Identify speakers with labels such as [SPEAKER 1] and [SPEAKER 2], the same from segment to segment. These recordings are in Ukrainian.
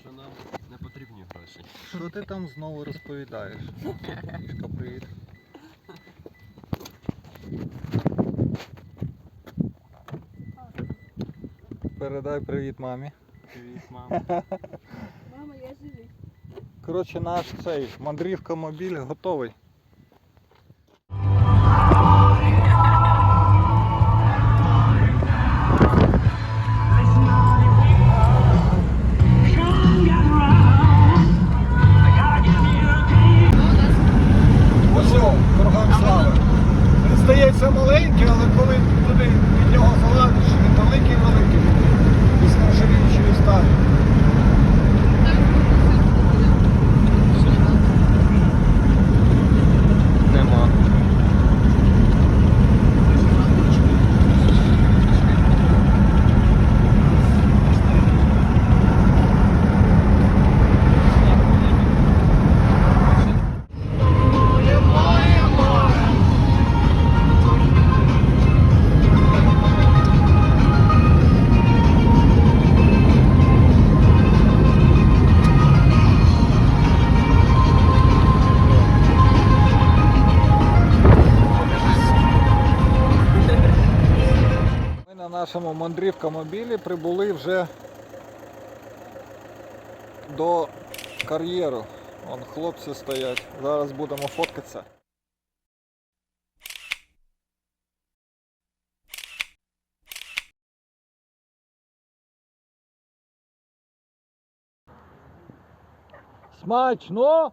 [SPEAKER 1] Що нам не потрібні гроші.
[SPEAKER 2] Що ти там знову розповідаєш? Мішка, привіт. Передай привіт мамі.
[SPEAKER 1] Привіт, мама.
[SPEAKER 3] Мама, я живий.
[SPEAKER 2] Коротше, наш цей мандрівка мобіль готовий. Нашому мандрівка мобілі прибули вже до кар'єру. Вон хлопці стоять. Зараз будемо фоткатися. Смачно!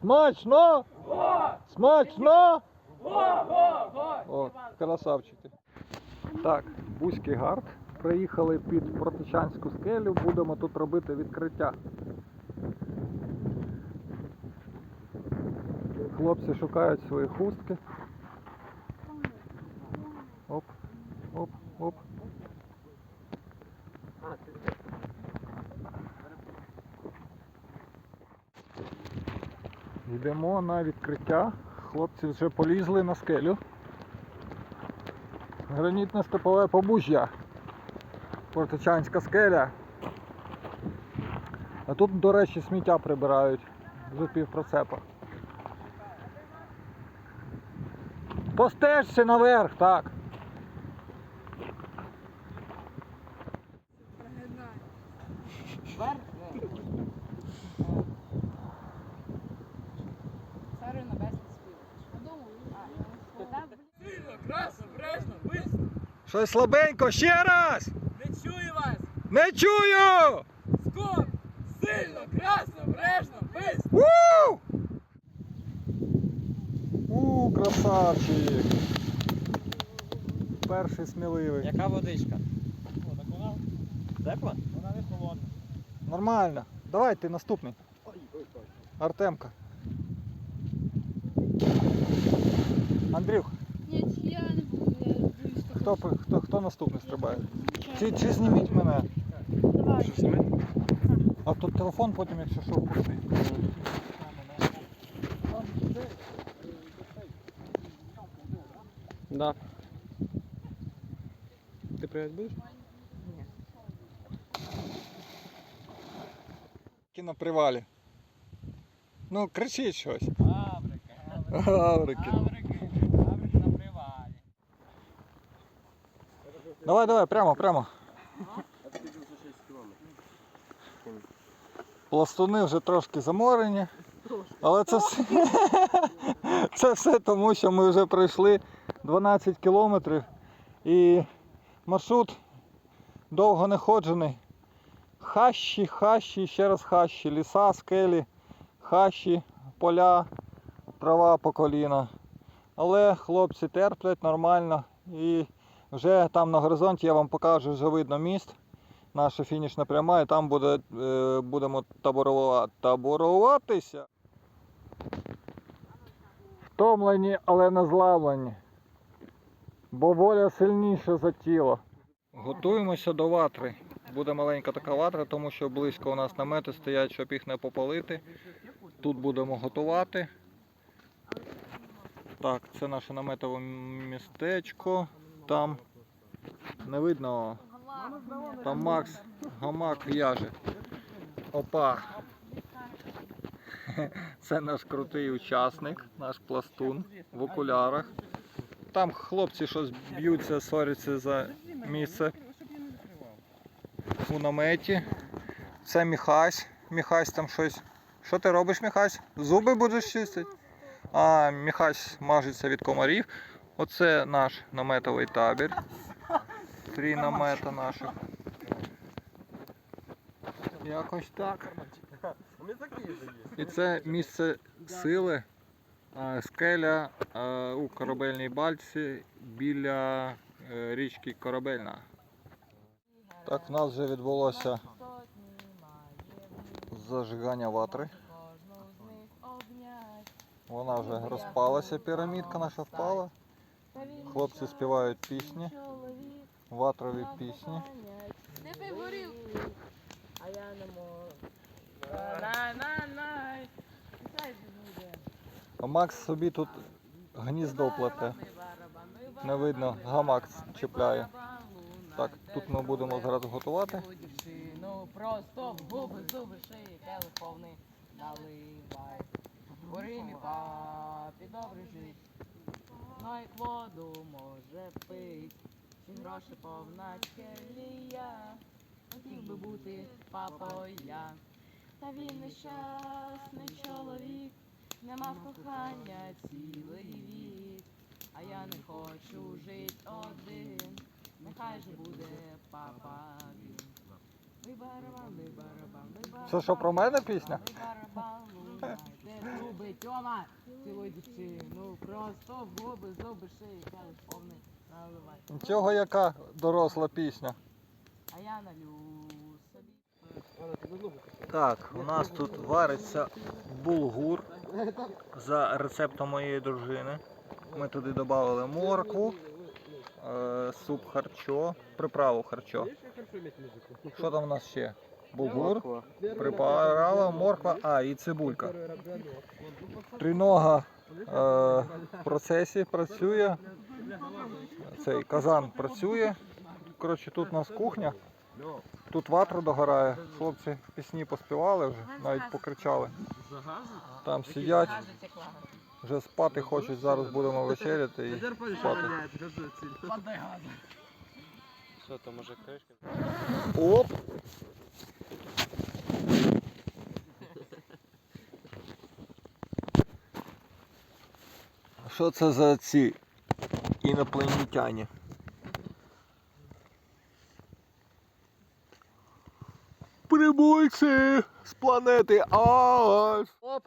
[SPEAKER 2] Смачно! Смачно! О, красавчики. Так, Бузький гард. Приїхали під Протичанську скелю, будемо тут робити відкриття. Хлопці шукають свої хустки. Оп, оп, оп. Йдемо на відкриття. Хлопці вже полізли на скелю. Гранітне степове побужжя. Портичанська скеля. А тут, до речі, сміття прибирають з півпроцепа. По наверх, так. Щось слабенько, ще раз!
[SPEAKER 4] Не чую вас!
[SPEAKER 2] Не чую!
[SPEAKER 4] Скоро! Сильно, красно, брежно, быстро!
[SPEAKER 2] У! У, красавчик! Перший сміливий.
[SPEAKER 5] Яка водичка? О, так вона тепла? Вона не холодна.
[SPEAKER 2] Нормально. Давай ти наступний. Артемка. Андрюх,
[SPEAKER 3] Ні, я не буду, я боюсь
[SPEAKER 2] хто, хто, хто наступний стрибає? Чи, чи зніміть мене?
[SPEAKER 3] Давай.
[SPEAKER 2] А тут телефон потім, якщо що, пусти.
[SPEAKER 1] Да. Ти привіт будеш?
[SPEAKER 2] Ті на привалі. Ну, кричіть щось.
[SPEAKER 5] Фабрика.
[SPEAKER 2] Гаврики.
[SPEAKER 5] Фабрики. Фабрика на привалі.
[SPEAKER 2] Давай, давай, прямо, прямо. Пластуни вже трошки заморені. Але це все, це все тому, що ми вже пройшли 12 кілометрів і маршрут довго не ходжений. Хащі, хащі, ще раз хащі, ліса, скелі, хащі, поля, трава по коліна. Але хлопці терплять нормально і вже там на горизонті я вам покажу, вже видно міст. Наша фінішна пряма, і там буде, е, будемо таборуватися. Втомлені, але не зламлені. Бо воля сильніша за тіло. Готуємося до ватри. Буде маленька така ватра, тому що близько у нас намети стоять, щоб їх не попалити. Тут будемо готувати. Так, це наше наметове містечко. Там Не видно. Там Макс гамак в'яже. Опа. Це наш крутий учасник, наш пластун в окулярах. Там хлопці щось б'ються, соряться за місце у наметі. Це Міхась. Міхась там щось. Що ти робиш, Міхась? Зуби будеш чистити? А Міхась мажеться від комарів. Оце наш наметовий табір. Три намета наших. Якось так. І це місце сили, е, скеля е, у корабельній бальці біля е, річки Корабельна. Так, в нас вже відбулося зажигання ватри. Вона вже розпалася, пірамідка наша впала. Хлопці співають пісні, ватрові пісні.
[SPEAKER 3] Ти пив горілку.
[SPEAKER 4] А я не можу.
[SPEAKER 2] А Макс собі тут гніздо плете. Не видно, гамак чіпляє. Так, тут ми будемо зараз готувати.
[SPEAKER 4] Дівчину просто в губи, зуби, шиї, повний наливай. Гори мій папі, добре жить. Ну воду може пить. Чи гроші повна келія. Хотів би бути папою я.
[SPEAKER 3] Та він нещасний чоловік, нема кохання
[SPEAKER 4] цілий вік. А я не хочу жить один. Нехай же буде папа він.
[SPEAKER 2] Це що про мене пісня?
[SPEAKER 4] Лунайте зуби, Тьома, цілуй дівчину, просто в губи, зуби, шиї, келих повний наливай.
[SPEAKER 2] Нічого, яка доросла пісня.
[SPEAKER 4] А я налю собі.
[SPEAKER 2] Так, у нас тут вариться булгур за рецептом моєї дружини. Ми туди додали моркву, е, суп харчо, приправу харчо. Що там у нас ще? Булгур, приправа, морква, а і цибулька. Тринога е, в процесі працює. Цей казан працює. Коротше, тут у нас кухня. Тут ватра догорає. Хлопці пісні поспівали вже, навіть покричали. Там сидять, вже спати хочуть, зараз будемо вечеряти і спати.
[SPEAKER 1] Що там може кришка?
[SPEAKER 2] Оп! Що це за ці інопланетяні? Прибульці з планети Ас. Оп!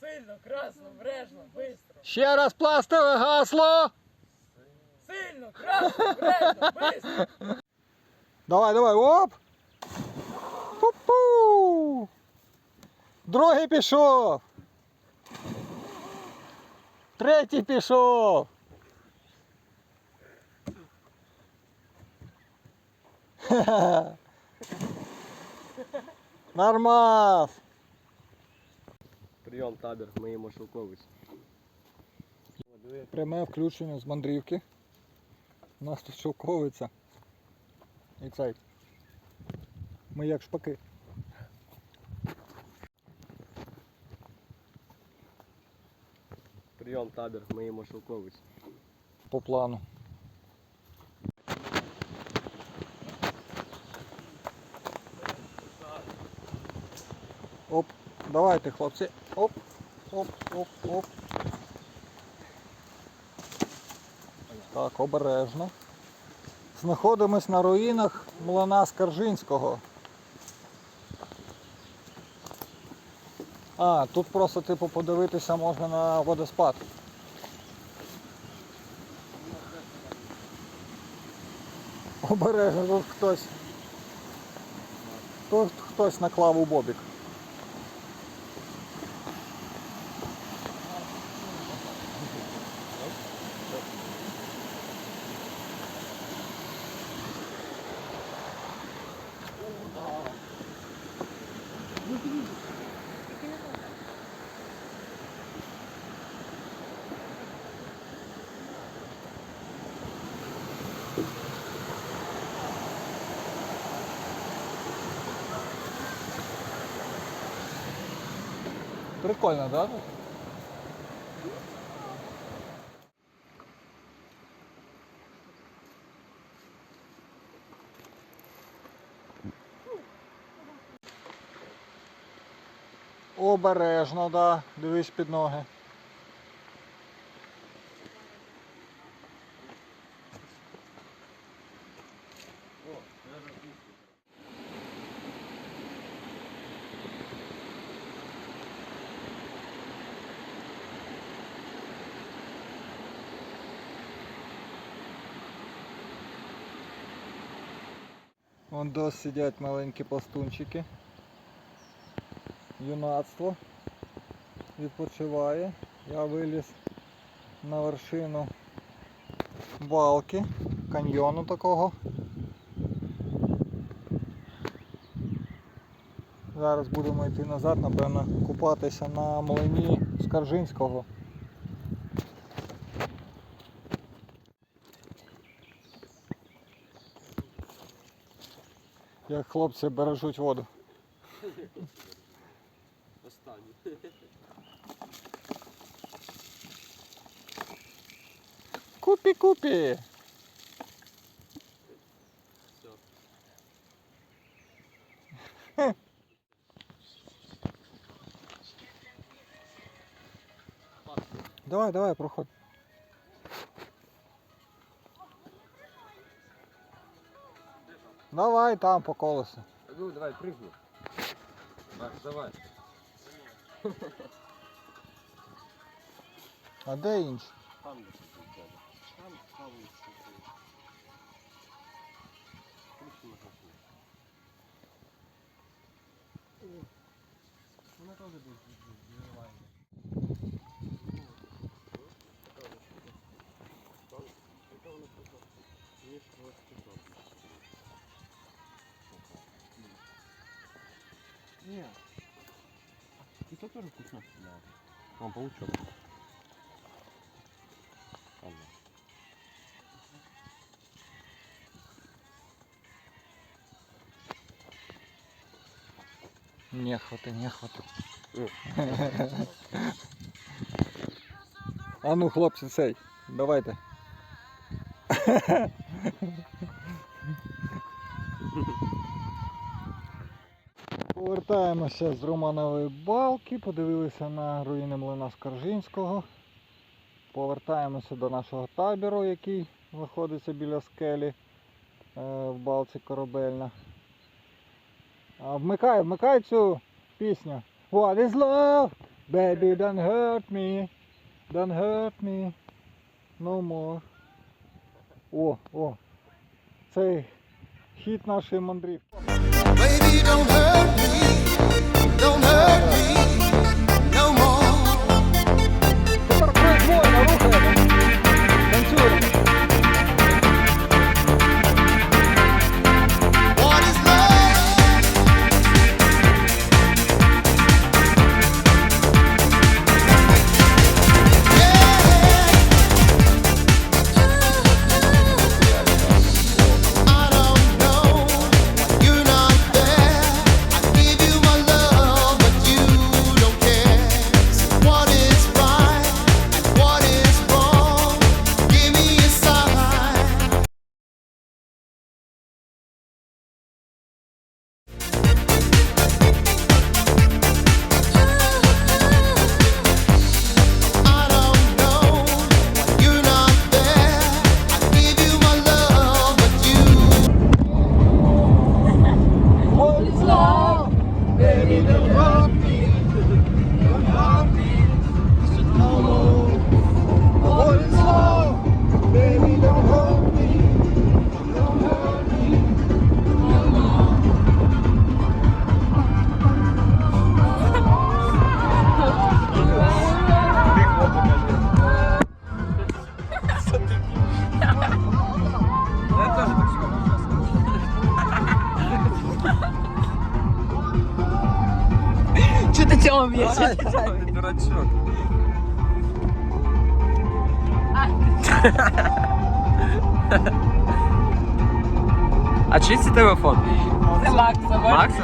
[SPEAKER 4] Сильно, красно, врежно, бистро.
[SPEAKER 2] Ще раз пластове гасло!
[SPEAKER 4] Сильно, красно, врежно, бистро.
[SPEAKER 2] Давай, давай, оп! Пу-пу! Другий пішов! Третій пішов! Нормас!
[SPEAKER 5] Прийом табір, ми їмо шовковиць.
[SPEAKER 2] Пряме включення з мандрівки. У нас тут шовковиця. І цей. Ми як шпаки.
[SPEAKER 5] Прийом табір, ми їмо шовковиць.
[SPEAKER 2] по плану. Оп, давайте, хлопці. Оп, оп, оп, оп. Так, обережно. Знаходимось на руїнах млина Скаржинського. А, тут просто типу подивитися можна на водоспад. Обережно тут хтось. Тут хтось наклав у бобік. Прикольно, да? Обережно, да. Дивись під ноги. Вон дос сидять маленькі пластунчики. Юнацтво відпочиває. Я виліз на вершину балки, каньйону такого. Зараз будемо йти назад, напевно, купатися на млині Скаржинського. Як хлопці бережуть воду.
[SPEAKER 1] Останній.
[SPEAKER 2] Купі-купі! Давай, давай, проходь. Давай там по колесу.
[SPEAKER 1] Ну, давай, прыгни. Макс, давай.
[SPEAKER 2] А де інші?
[SPEAKER 1] Там де. Там хату. Вона теж десь виживає. Не. Песок тоже вкусно. Да. Вон паучок. Ладно.
[SPEAKER 2] Нехвати, нехвати.
[SPEAKER 1] О.
[SPEAKER 2] А ну, хлопці, цей, давайте. Повертаємося з Романової балки, подивилися на руїни млина Скаржинського. Повертаємося до нашого табору, який знаходиться біля скелі е, в балці корабельна. Вмикай, вмикай цю пісню. What is love? Baby, don't hurt me. Don't hurt me. No more. О, о. Цей хіт нашої мандрівки.
[SPEAKER 6] Baby, don't hurt me, don't hurt me
[SPEAKER 1] Дурачок.
[SPEAKER 5] А чий це телефон?
[SPEAKER 4] Це Макса.
[SPEAKER 5] Макса?